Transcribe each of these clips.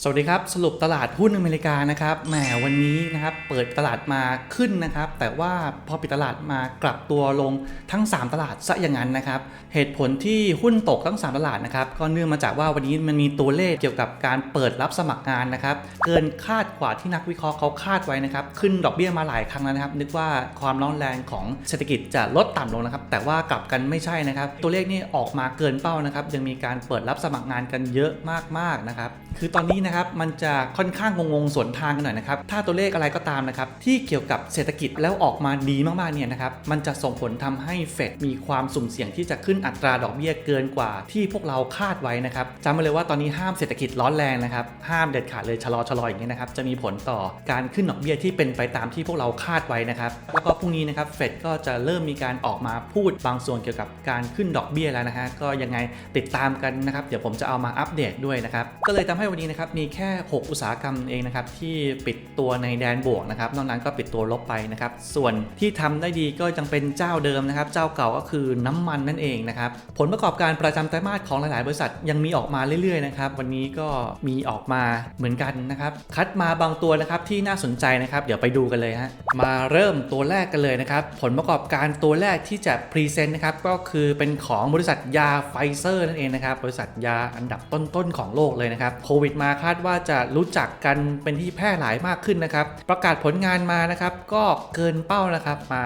สวัสดีครับ สรุปตลาดหุ้นอเมริกานะครับแหมวันนี้นะครับเปิดตลาดมาขึ้นนะครับ แต่ว่าพอปิดตลาดมากลับตัวลงทั้ง 3 ตลาดซะอย่างนั้นนะครับ เหตุผลที่หุ้นตกทั้ง 3 ตลาดนะครับก็เนื่องมาจากว่าวันนี้มันมีตัวเลขเกี่ยวกับการเปิดรับสมัครงานนะครับ เกินคาดกว่าที่นักวิเคราะห์เขาคาดไว้นะครับ ขึ้นดอกเบี้ยมาหลายครั้งแล้วนะครับ นึกว่าความร้อนแรงของเศรษฐกิจจะลดต่ำลงนะครับ แต่ว่ากลับกันไม่ใช่นะครับ ตัวเลขนี่ออกมาเกินเป้านะครับยังมีการเปิดรับสมัครงานกันเยอะมากๆนะครับ คือตอนนี้นะครับมันจะค่อนข้างงงๆสวนทางกันหน่อยนะครับถ้าตัวเลขอะไรก็ตามนะครับที่เกี่ยวกับเศรษฐกิจแล้วออกมาดีมากๆเนี่ยนะครับมันจะส่งผลทำให้เฟดมีความสุ่มเสี่ยงที่จะขึ้นอัตราดอกเบี้ยเกินกว่าที่พวกเราคาดไว้นะครับจำไว้เลยว่าตอนนี้ห้ามเศรษฐกิจร้อนแรงนะครับห้ามเด็ดขาดเลยชะลอชะลออย่างนี้ยนะครับจะมีผลต่อการขึ้นดอกเบี้ยที่เป็นไปตามที่พวกเราคาดไว้นะครับแล้วก็พรุ่งนี้นะครับเฟดก็จะเริ่มมีการออกมาพูดบางส่วนเกี่ยวกับการขึ้นดอกเบี้ยแล้วนะฮะก็ยังไงติดตามกันนะครับเดี๋ยวผมจะเอามาอัปเดตด้วยนะครับก็เลยทำให้วันนี้นะครับมีแค่ 6 อุตสาหกรรมเองนะครับที่ปิดตัวในแดนบวกนะครับนอกนั้นก็ปิดตัวลบไปนะครับส่วนที่ทำได้ดีก็ยังเป็นเจ้าเดิมนะครับเจ้าเก่าก็คือน้ำมันนั่นเองนะครับผลประกอบการประจำไตรมาสของหลาย ๆ บริษัทยังมีออกมาเรื่อย ๆ นะครับวันนี้ก็มีออกมาเหมือนกันนะครับคัดมาบางตัวนะครับที่น่าสนใจนะครับเดี๋ยวไปดูกันเลยฮะมาเริ่มตัวแรกกันเลยนะครับผลประกอบการตัวแรกที่จะพรีเซนต์นะครับก็คือเป็นของบริษัทยาไฟเซอร์นั่นเองนะครับบริษัทยาอันดับต้น ๆ ของโลกเลยนะครับโควิดมาคาดว่าจะรู้จักกันเป็นที่แพร่หลายมากขึ้นนะครับ ประกาศผลงานมานะครับ ก็เกินเป้านะครับมา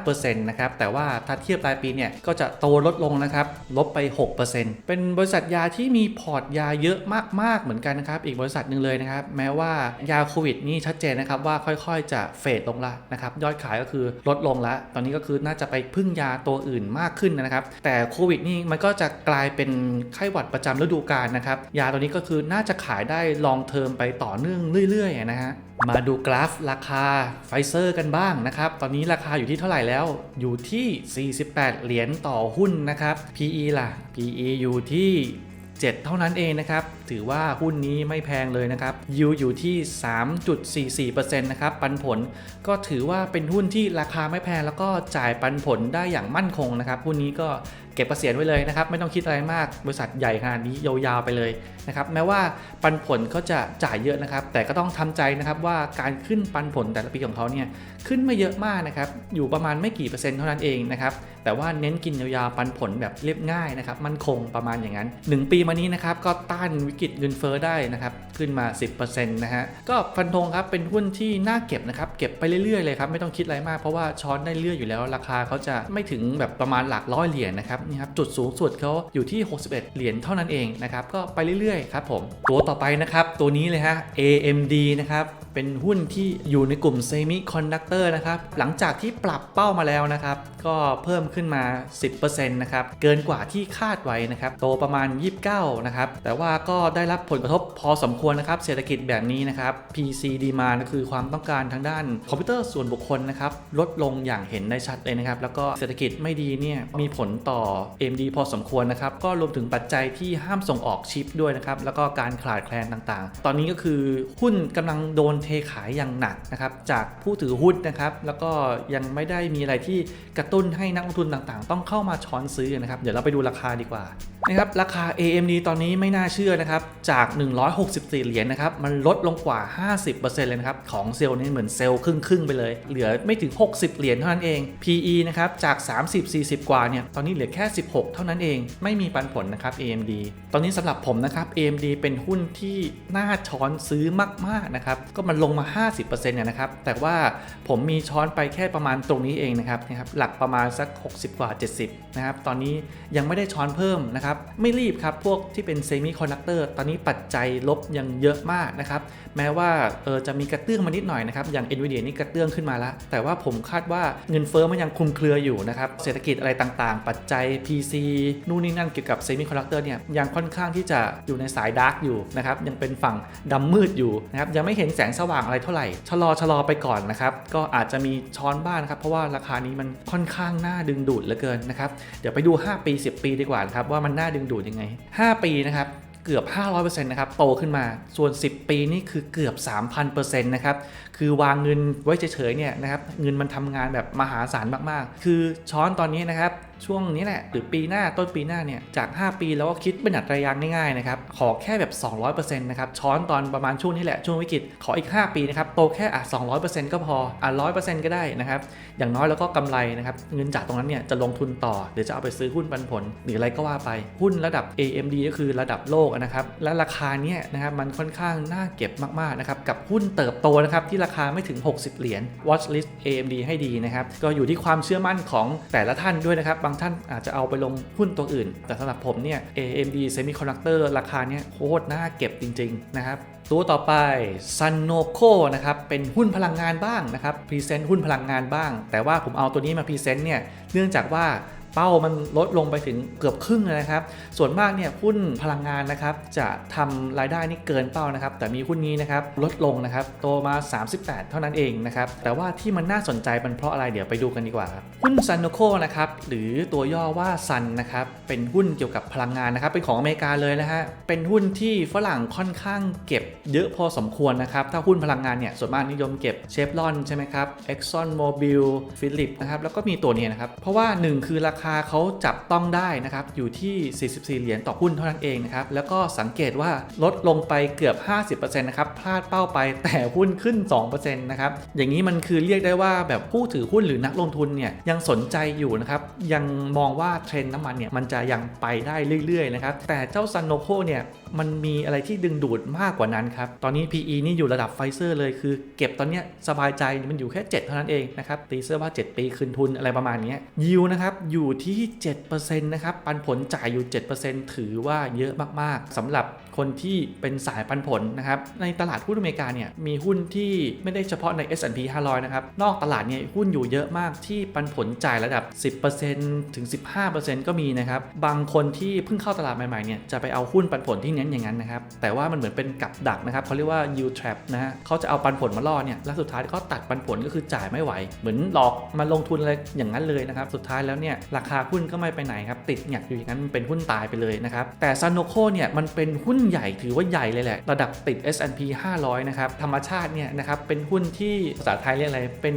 15%นะครับ แต่ว่าถ้าเทียบรายปีเนี่ย ก็จะโตลดลงนะครับ ลบไป 6%เป็นบริษัทยาที่มีพอร์ตยาเยอะมาก ๆ เหมือนกันนะครับ อีกบริษัทหนึ่งเลยนะครับ แม้ว่ายาโควิดนี่ชัดเจนนะครับว่าค่อยๆ จะเฟดลงละนะครับ ยอดขายก็คือลดลงละ ตอนนี้ก็คือน่าจะไปพึ่งยาตัวอื่นมากขึ้นนะครับ แต่โควิดนี่มันก็จะกลายเป็นไข้หวัดประจำฤดูกาลนะครับ ยาตัวนี้ก็คือน่าจะขายได้ลองเทอมไปต่อเนื่องเรื่อยๆนะฮะมาดูกราฟราคาไฟเซอร์กันบ้างนะครับ ตอนนี้ราคาอยู่ที่เท่าไหร่แล้ว อยู่ที่ 48 เหรียญต่อหุ้นนะครับ PE ล่ะ PE อยู่ที่ 7 เท่านั้นเองนะครับ ถือว่าหุ้นนี้ไม่แพงเลยนะครับยิวอยู่ที่ 3.44%นะครับ ปันผลก็ถือว่าเป็นหุ้นที่ราคาไม่แพงแล้วก็จ่ายปันผลได้อย่างมั่นคงนะครับ หุ้นนี้ก็เก็บเกษียณไว้เลยนะครับ ไม่ต้องคิดอะไรมาก บริษัทใหญ่ขนาดนี้ยาวๆไปเลยนะครับ แม้ว่าปันผลก็จะจ่ายเยอะนะครับ แต่ก็ต้องทำใจนะครับว่าการขึ้นปันผลแต่ละปีของเขาเนี่ยขึ้นไม่เยอะมากนะครับ อยู่ประมาณไม่กี่เปอร์เซ็นต์เท่านั้นเองนะครับ แต่ว่าเน้นกินยาวๆปันผลแบบเรียบง่ายนะครับ มั่นคงประมาณอย่างนั้น 1 ปีมานี้นะครับก็ต้านวิกฤตเงินเฟ้อได้นะครับ ขึ้นมา 10%นะฮะ ก็ฟันธงครับเป็นหุ้นที่น่าเก็บนะครับ เก็บไปเรื่อยๆเลยครับ ไม่ต้องคิดอะไรมากเพราะว่าช้อนได้เรื่อยอยู่แล้ว ราคาเขาจะไม่ถึงแบบประมาณหลักร้อยเหรียญนะครับนี่ครับจุดสูงสุดเขาอยู่ที่ 61 เหรียญเท่านั้นเองนะครับก็ไปเรื่อยๆครับผมตัวต่อไปนะครับตัวนี้เลยฮะ AMD นะครับเป็นหุ้นที่อยู่ในกลุ่มเซมิคอนดักเตอร์นะครับ หลังจากที่ปรับเป้ามาแล้วนะครับ ก็เพิ่มขึ้นมา 10%นะครับ เกินกว่าที่คาดไว้นะครับ โตประมาณ 29 นะครับ แต่ว่าก็ได้รับผลกระทบพอสมควรนะครับ เศรษฐกิจแบบนี้นะครับ PC demand คือความต้องการทางด้านคอมพิวเตอร์ส่วนบุคคลนะครับ ลดลงอย่างเห็นได้ชัดเลยนะครับ แล้วก็เศรษฐกิจไม่ดีเนี่ย มีผลต่อ AMD พอสมควรนะครับ ก็รวมถึงปัจจัยที่ห้ามส่งออกชิปด้วยนะครับ แล้วก็การขาดแคลนต่างๆ ตอนนี้ก็คือหุ้นกำลังโดนเทขายอย่างหนักนะครับจากผู้ถือหุ้นนะครับแล้วก็ยังไม่ได้มีอะไรที่กระตุ้นให้นักลงทุนต่างๆ ต้องเข้ามาช้อนซื้อนะครับเดี๋ยวเราไปดูราคาดีกว่านะครับราคา AMD ตอนนี้ไม่น่าเชื่อนะครับจาก 164 เหรียญนะครับมันลดลงกว่า 50%เลยนะครับของเซลล์นี่เหมือนเซลล์ครึ่งๆไปเลย เหลือไม่ถึง 60 เหรียญเท่านั้นเอง PE นะครับจาก 30-40 กว่าเนี่ยตอนนี้เหลือแค่ 16 เท่านั้นเอง ไม่มีปันผลนะครับ AMD ตอนนี้สำหรับผมนะครับ AMD เป็นหุ้นที่น่าช้อนซื้อมากๆนะครับก็มันลงมา 50%เนี่ยนะครับ แต่ว่าผมมีช้อนไปแค่ประมาณตรงนี้เองนะครับนะครับ หลักประมาณสัก 60 กว่า 70 นะครับ ตอนนี้ยังไม่ได้ช้อนเพิ่มนะครับ ไม่รีบครับ พวกที่เป็นเซมิคอนดักเตอร์ ตอนนี้ปัจจัยลบยังเยอะมากนะครับ แม้ว่าเออจะมีกระเตื้องมานิดหน่อยนะครับ อย่าง NVIDIA นี่กระเตื้องขึ้นมาแล้ว แต่ว่าผมคาดว่าเงินเฟ้อมันยังคลุมเครืออยู่นะครับ เศรษฐกิจอะไรต่างๆ ปัจจัย PC นู่นนี่นั่นเกี่ยวกับเซมิคอนดักเตอร์เนี่ย ยังค่อนข้างที่จะอยู่ในสายดาร์กอยู่นะครับ ยังเป็นฝั่งดำมืดอยู่นะครับ ยังไม่เห็นแสงสว่างอะไรเท่าไหร่ชะลอชะลอไปก่อนนะครับ ก็อาจจะมีช้อนบ้านครับ เพราะว่าราคานี้มันค่อนข้างน่าดึงดูดเหลือเกินนะครับ เดี๋ยวไปดู 5 ปี 10 ปีดีกว่าครับว่ามันน่าดึงดูดยังไง 5 ปีนะครับเกือบ 500%นะครับ โตขึ้นมา ส่วน 10 ปีนี่คือเกือบ 3,000%นะครับ คือวางเงินไว้เฉยๆเนี่ยนะครับ เงินมันทำงานแบบมหาศาลมากๆ คือช้อนตอนนี้นะครับ ช่วงนี้แหละหรือปีหน้าต้นปีหน้าเนี่ยจาก 5 ปีแล้วก็คิดเป็นอัตรายางง่ายๆนะครับขอแค่แบบ 200%นะครับช้อนตอนประมาณช่วงนี้แหละช่วงวิกฤตขออีก 5 ปีนะครับโตแค่อะ200%ก็พออะ100%ก็ได้นะครับอย่างน้อยแล้วก็กำไรนะครับเงินจากตรงนั้นเนี่ยจะลงทุนต่อหรือจะเอาไปซื้อหุ้นปันผล หรืออะไรก็ว่าไปหุ้นระดับ AMD ก็คือระดับโลกนะครับและราคาเนี่ยนะครับมันค่อนข้างน่าเก็บมากๆนะครับกับหุ้นเติบโตนะครับที่ราคาไม่ถึง 60 เหรียญ watch list AMD ให้ดีนะครับก็อยู่ที่ความเชื่อมั่นของแต่ละท่านด้วยนะครับางท่านอาจจะเอาไปลงหุ้นตัวอื่น แต่สำหรับผมเนี่ย AMD Semiconductor ราคาเนี่ยโคตรน่าเก็บจริง ๆ นะครับตัวต่อไป Sanoco นะครับ เป็นหุ้นพลังงานบ้างนะครับ พรีเซนต์หุ้นพลังงานบ้าง แต่ว่าผมเอาตัวนี้มาพรีเซนต์เนี่ย เนื่องจากว่า เป้ามันลดลงไปถึงเกือบครึ่งนะครับ ส่วนมากเนี่ยหุ้นพลังงานนะครับจะทำรายได้นี่เกินเป้านะครับ แต่มีหุ้นนี้นะครับลดลงนะครับโตมา 38 เท่านั้นเองนะครับ แต่ว่าที่มันน่าสนใจมันเพราะอะไรเดี๋ยวไปดูกันดีกว่าครับหุ้น Sanoco นะครับหรือตัวย่อว่า Sun นะครับเป็นหุ้นเกี่ยวกับพลังงานนะครับเป็นของอเมริกาเลยนะฮะเป็นหุ้นที่ฝรั่งค่อนข้างเก็บเยอะพอสมควรนะครับถ้าหุ้นพลังงานเนี่ยส่วนมากนิยมเก็บเชฟรอนใช่ไหมครับ Exxon Mobil Philip นะครับแล้วก็มีตัวนี้นะครับเพราะว่า 1 คือราคาเขาจับต้องได้นะครับ อยู่ที่ 44 เหรียญต่อหุ้นเท่านั้นเองนะครับ แล้วก็สังเกตว่าลดลงไปเกือบ 50%นะครับ พลาดเป้าไปแต่หุ้นขึ้น 2%นะครับ อย่างนี้มันคือเรียกได้ว่าแบบผู้ถือหุ้นหรือนักลงทุนเนี่ยยังสนใจอยู่นะครับ ยังมองว่าเทรนด์น้ำมันเนี่ยมันจะยังไปได้เรื่อยๆนะครับ แต่เจ้าซันโนโคเนี่ยมันมีอะไรที่ดึงดูดมากกว่านั้นครับ ตอนนี้ PE นี่อยู่ระดับไฟเซอร์เลยคือเก็บตอนเนี้ยสบายใจมันอยู่แค่ 7 เท่านั้นเองนะครับ ตีเสื้อว่า 7 ปีคืนทุนอะไรประมาณนี้ยิวนะครับอยูู่่ที่ 7%นะครับ ปันผลจ่ายอยู่ 7%ถือว่าเยอะมากๆสำหรับคนที่เป็นสายปันผลนะครับ ในตลาดหุ้นอเมริกาเนี่ยมีหุ้นที่ไม่ได้เฉพาะใน S&P 500 นะครับ นอกตลาดเนี่ยหุ้นอยู่เยอะมากที่ปันผลจ่ายระดับ 10%ถึง 15%ก็มีนะครับ บางคนที่เพิ่งเข้าตลาดใหม่ๆเนี่ยจะไปเอาหุ้นปันผลที่เน้นอย่างนั้นนะครับ แต่ว่ามันเหมือนเป็นกับดักนะครับเขาเรียกว่า yield trap นะฮะเขาจะเอาปันผลมาล่อเนี่ยแล้วสุดท้ายเขาตัดปันผลก็คือจ่ายไม่ไหว เหมือนหลอกมาลงทุนอะไรอย่างนั้นเลยนะครับสุดท้ายแล้วเนี่ยราราคาหุ้นก็ไม่ไปไหนครับ ติดหยักอยู่อย่างนั้นเป็นหุ้นตายไปเลยนะครับ แต่ซันโนโคเนี่ยมันเป็นหุ้นใหญ่ถือว่าใหญ่เลยแหละ ระดับติด S&P 500 นะครับ ธรรมชาติเนี่ยนะครับเป็นหุ้นที่ภาษาไทยเรียกอะไรเป็น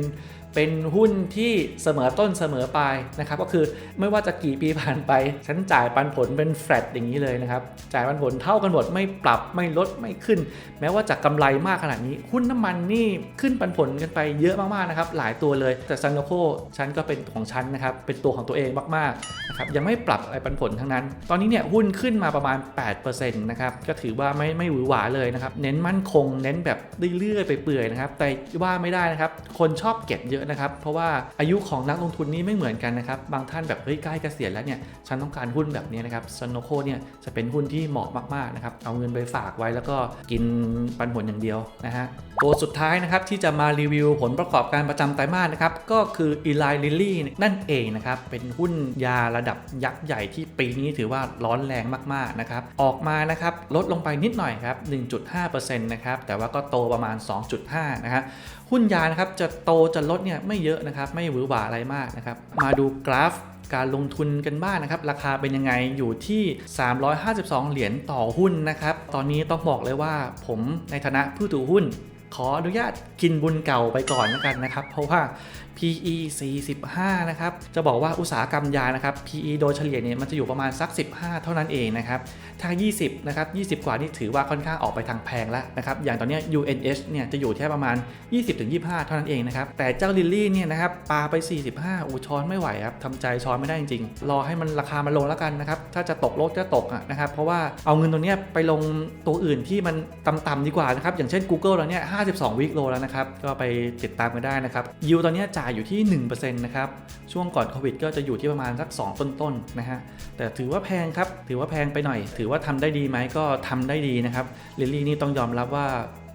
เป็นหุ้นที่เสมอต้นเสมอปลายนะครับก็คือไม่ว่าจะกี่ปีผ่านไป ฉันจ่ายปันผลเป็นแฟลตอย่างนี้เลยนะครับจ่ายปันผลเท่ากันหมดไม่ปรับไม่ลดไม่ขึ้น แม้ว่าจะกำไรมากขนาดนี้หุ้นน้ำมันนี่ขึ้นปันผลกันไปเยอะมากๆนะครับหลายตัวเลย แต่ซันโนโคฉันก็เป็นของฉันนะครับเป็นตัวของตัวเองมากๆนะครับยังไม่ปรับอะไรปันผลทั้งนั้น ตอนนี้เนี่ยหุ้นขึ้นมาประมาณ 8%นะครับก็ถือว่าไม่ไม่หวือหวาเลยนะครับเน้นมั่นคงเน้นแบบเรื่อยๆไปเปื่อยนะครับแต่ว่าไม่ได้นะครับคนชอบเก็บเยอะนะครับ เพราะว่าอายุของนักลงทุนนี่ไม่เหมือนกันนะครับ บางท่านแบบเฮ้ยใกล้เกษียณแล้วเนี่ย ฉันต้องการหุ้นแบบนี้นะครับซันโนโคเนี่ยจะเป็นหุ้นที่เหมาะมากๆนะครับ เอาเงินไปฝากไว้แล้วก็กินปันผลอย่างเดียวนะฮะตัวสุดท้ายนะครับที่จะมารีวิวผลประกอบการประจำไตรมาสนะครับก็คือ Eli Lilly นั่นเองนะครับเป็นหุ้นยาระดับยักษ์ใหญ่ที่ปีนี้ถือว่าร้อนแรงมากๆนะครับออกมานะครับลดลงไปนิดหน่อยครับ 1.5%นะครับแต่ว่าก็โตประมาณ 2.5 นะฮะ หุ้นยานะครับจะโตจะลดเนี่ยไม่เยอะนะครับไม่หวือหวาอะไรมากนะครับมาดูกราฟการลงทุนกันบ้างนะครับ ราคาเป็นยังไงอยู่ที่ 352 เหรียญต่อหุ้นนะครับ ตอนนี้ต้องบอกเลยว่าผมในฐานะผู้ถือหุ้น ขออนุญาตกินบุญเก่าไปก่อนแล้วกันนะครับ เพราะว่า PE 45 นะครับ จะบอกว่าอุตสาหกรรมยานะครับ PE โดยเฉลี่ยเนี่ยมันจะอยู่ประมาณสัก 15 เท่านั้นเองนะครับ ถ้า 20 นะครับ 20 กว่านี่ถือว่าค่อนข้างออกไปทางแพงแล้วนะครับ อย่างตอนนี้ UNH เนี่ยจะอยู่แค่ประมาณ 20-25 เท่านั้นเองนะครับ แต่เจ้าลิลลี่เนี่ยนะครับปาไป 45 อูช้อนไม่ไหวครับทำใจช้อนไม่ได้จริงๆ รอให้มันราคามันลงแล้วกันนะครับ ถ้าจะตกโลกจะตกอะนะครับ เพราะว่าเอาเงินตัวเนี้ยไปลงตัวอื่นที่มันต่ำๆดีกว่านะครับ อย่างเช่น Google แล้วเนี่ย52 วิกโลแล้วนะครับ ก็ไปติดตามกันได้นะครับ ยิวตอนนี้จ่ายอยู่ที่ 1%นะครับ ช่วงก่อนโควิดก็จะอยู่ที่ประมาณสัก 2 ต้นๆนะฮะ แต่ถือว่าแพงครับ ถือว่าแพงไปหน่อย ถือว่าทำได้ดีไหมก็ทำได้ดีนะครับลิลลี่นี่ต้องยอมรับว่า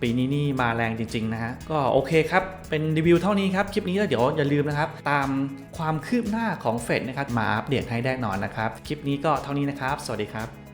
ปีนี้นี่มาแรงจริง ๆ นะฮะ ก็โอเคครับ เป็นรีวิวเท่านี้ครับ คลิปนี้แล้วเดี๋ยวอย่าลืมนะครับ ตามความคืบหน้าของเฟดนะครับ มาอัปเดตให้แน่นอนนะครับ คลิปนี้ก็เท่านี้นะครับ สวัสดีครับ